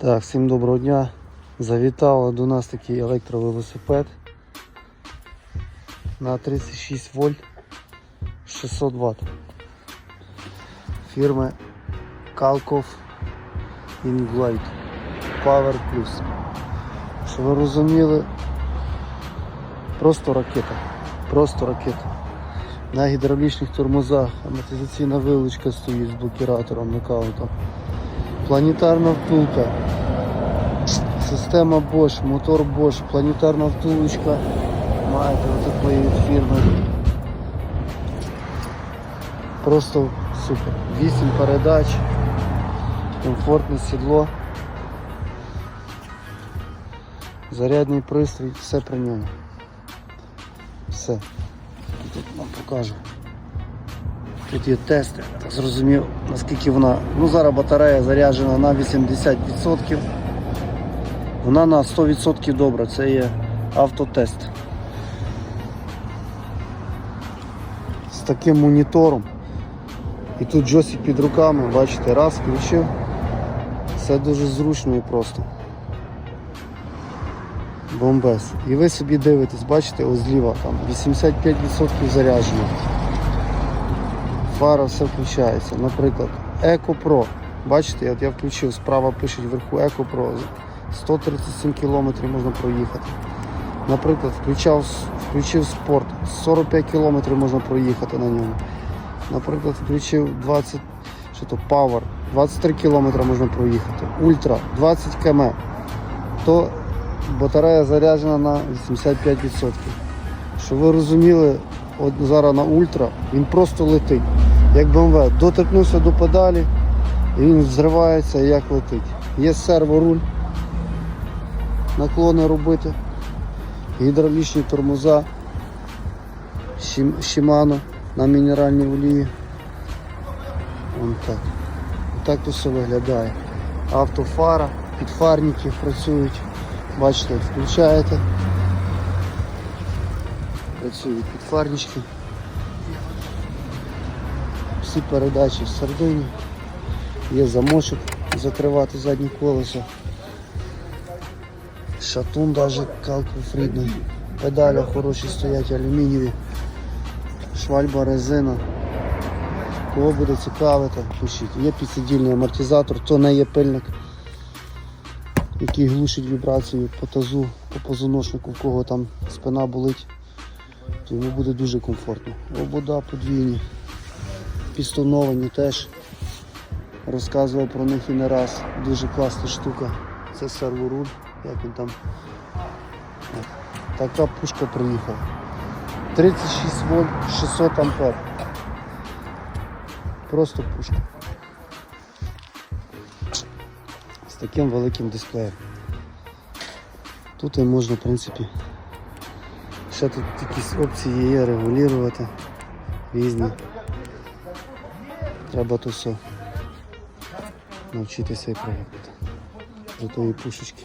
Так, всім доброго дня. Завітали до нас такий електровелосипед на 36 вольт 600 Вт. Фірми Kalkov Inglade Power Plus. Щоб ви розуміли, просто ракета. Просто ракета. На гідравлічних тормозах амортизаційна вилучка стоїть з блокіратором нокаутом. Планетарна втулка. Система Bosch, мотор Bosch, планетарна втулочка. Маєте отакої від фірми. Просто супер. 8 передач, комфортне сідло. Зарядний пристрій, все при ньому. Все. Тут вам покажу. Тут є тести, зрозумів, наскільки вона. Ну зараз батарея заряджена на 80%. Вона на 100% добра, це є автотест. З таким монітором. І тут джойстик під руками, бачите, раз включив. Це дуже зручно і просто. Бомбез. І ви собі дивитесь, бачите, ось зліва там 85% заряджено. Фара все включається. Наприклад, Eco Pro. Бачите, от я включив, справа пишуть вверху Eco Pro. 137 км можна проїхати. Наприклад, включав, включив спорт, 45 км можна проїхати на ньому. Наприклад, включив 20, що то, Power, 23 км можна проїхати. Ультра 20 км. То батарея заряджена на 85%. Щоб ви розуміли, от зараз на ультра він просто летить. Як БМВ, доторкнувся до педалі, і він взривається як летить. Є серворуль, наклони робити, гідравлічні тормоза, Shimano на мінеральній олії. Вон так. Так то все виглядає. Автофара, підфарники працюють. Бачите, включаєте. Працюють підфарнички. Всі передачі в середині. Є замочок закривати заднє колесо. Шатун даже калков рідний. Педаля хороші стоять, алюмінієві. Швальба резина. Кого буде цікавити, пишіть. Є підсидільний амортизатор, то не є пильник, який глушить вібрацію по тазу, по позвоночнику, в кого там спина болить, то йому буде дуже комфортно. Обода подвійні, підстоновані теж. Розказував про них і не раз. Дуже класна штука. Це серворуль, як він там. Така пушка приїхала. 36 вольт, 600 ампер. Просто пушка. З таким великим дисплеєм. Тут і можна, в принципі, ще тут якісь опції є регулювати різні. Треба то все навчитися і привикнути до тої пушечки.